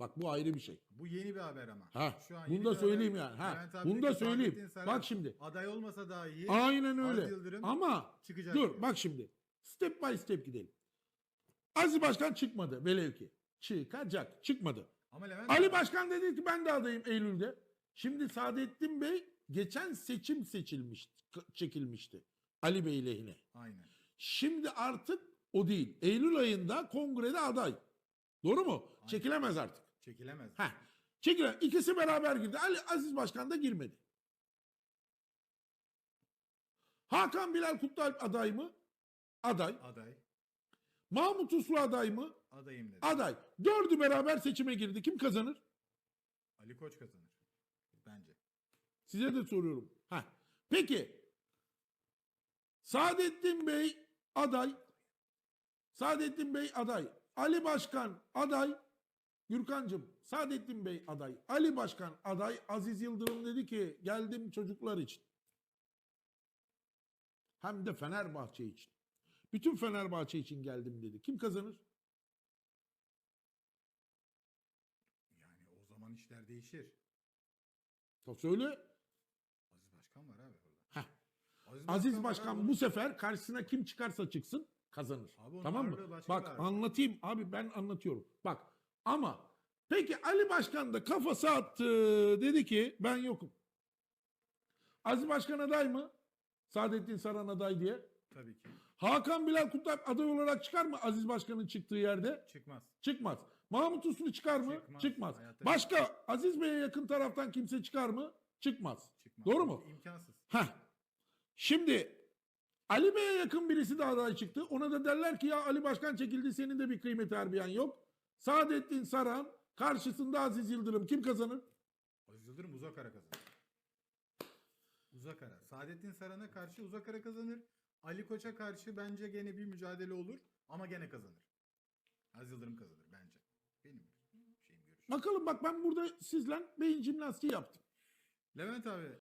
Bak bu ayrı bir şey. Bu yeni bir haber ama. Ha, Şu an bunu da söyleyeyim haber. yani. Ha, abi bunu da söyleyeyim. Bak şimdi. Aday olmasa dahi Aynen Aziz öyle. Yıldırım Ama çıkacak. dur diyor. bak şimdi. Step by step gidelim. Aziz Başkan çıkmadı velev ki. Çıkacak. Çıkmadı. Ama Levent Ali Başkan dedi ki ben de adayım Eylül'de. Şimdi Saadettin Bey geçen seçim seçilmişti, çekilmişti. Ali Bey lehine. Aynen. Şimdi artık o değil. Eylül ayında kongrede aday. Doğru mu? Aynen. Çekilemez artık. Çekilemez. Heh. Çekile. İkisi beraber girdi. Ali Aziz Başkan da girmedi. Hakan Bilal Kutlualp aday mı? Aday. Aday. Mahmut Uslu aday mı? Adayım dedi. Aday. Dördü beraber seçime girdi. Kim kazanır? Ali Koç kazanır. Bence. Size de soruyorum. Heh. Peki. Saadettin Bey aday. Saadettin Bey aday. Ali Başkan aday. Gürkancığım Saadettin Bey aday. Ali Başkan aday. Aziz Yıldırım dedi ki geldim çocuklar için. Hem de Fenerbahçe için. Bütün Fenerbahçe için geldim dedi. Kim kazanır? Yani o zaman işler değişir. Ta söyle. Aziz Başkan var abi orada. Heh. Aziz, Aziz Başkan abi. bu sefer karşısına kim çıkarsa çıksın kazanır. Abi tamam mı? Bak ağırlık. anlatayım abi ben anlatıyorum. Bak ama peki Ali Başkan da kafası attı dedi ki ben yokum. Aziz Başkan aday mı? Saadettin Saran aday diye. Tabii ki. Hakan Bilal Kutlualp aday olarak çıkar mı Aziz Başkan'ın çıktığı yerde? Çıkmaz. Çıkmaz. Mahmut Uslu çıkar mı? Çıkmaz. Çıkmaz. Hayatta Başka Aziz Bey'e yakın taraftan kimse çıkar mı? Çıkmaz. Çıkmaz. Doğru mu? İmkansız. Heh. Şimdi Ali Bey'e yakın birisi de aday çıktı. Ona da derler ki ya Ali Başkan çekildi senin de bir kıymet harbiyen yok. Saadettin Saran karşısında Aziz Yıldırım kim kazanır? Aziz Yıldırım uzak ara kazanır. Uzak ara. Saadettin Saran'a karşı uzak ara kazanır. Ali Koç'a karşı bence gene bir mücadele olur ama gene kazanır. Aziz Yıldırım kazanır bence. Benim şeyim görüşüm. Bakalım bak ben burada sizle beyin jimnastiği yaptım. Levent abi